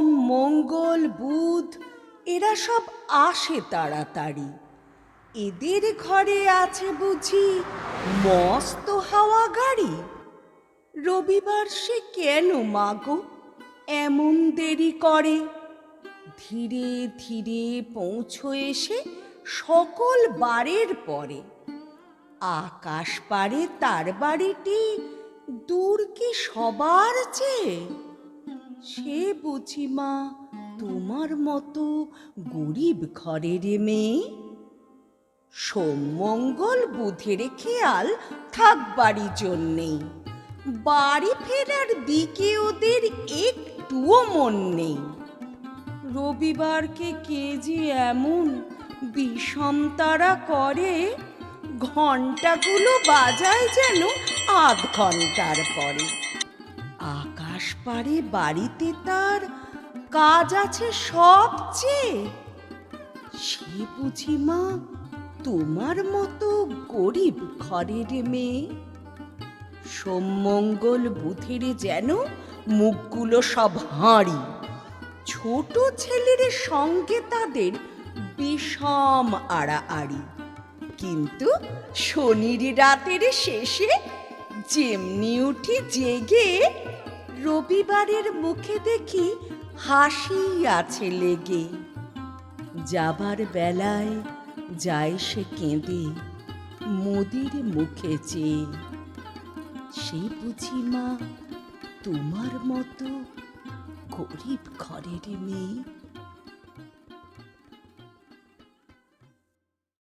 মঙ্গল, বুধ, এরা সব আসে তাড়াতাড়ি। এদের ঘরে আছে বুঝি মস্ত হাওয়া গাড়ি। রবিবার সে কেন মাগো? এমন দেরি করে? ধীরে ধীরে পৌঁছো এসে সকল বারের পরে। আকাশ পারে তার বাড়িটি দূর কি সবার চেয়ে? সে বুঝি মা তোমার মতো গরিব ঘরের মেয়ে? সোমমঙ্গল বুধের খেয়াল থাকবারই জন্যেই বাড়ি ফেরার দিকে ওদের একটুও মন নেই। রবিবারকে কে যে এমন বিষম তারা করে ঘন্টাগুলো বাজায় যেন আধ ঘণ্টার পরে। পারে বাড়িতে তার কাজ আছে সবচেয়ে। সে বুঝি মা, তোমার মতো গরিব ঘরের মেয়ে। সোমমঙ্গল বুথের যেন মুখগুলো সব হাঁড়ি। ছোট ছেলের সঙ্গে তাদের বিষম আড়াআড়ি। কিন্তু শনির রাতের শেষে যেমনি উঠি জেগে রবিবারের মুখে দেখি হাসি আছে লেগে। যাবার বেলায় যায় সে কেঁদে মোদির মুখে চেয়ে। সে বুঝি মা, তোমার মতো গরিব ঘরের মেয়ে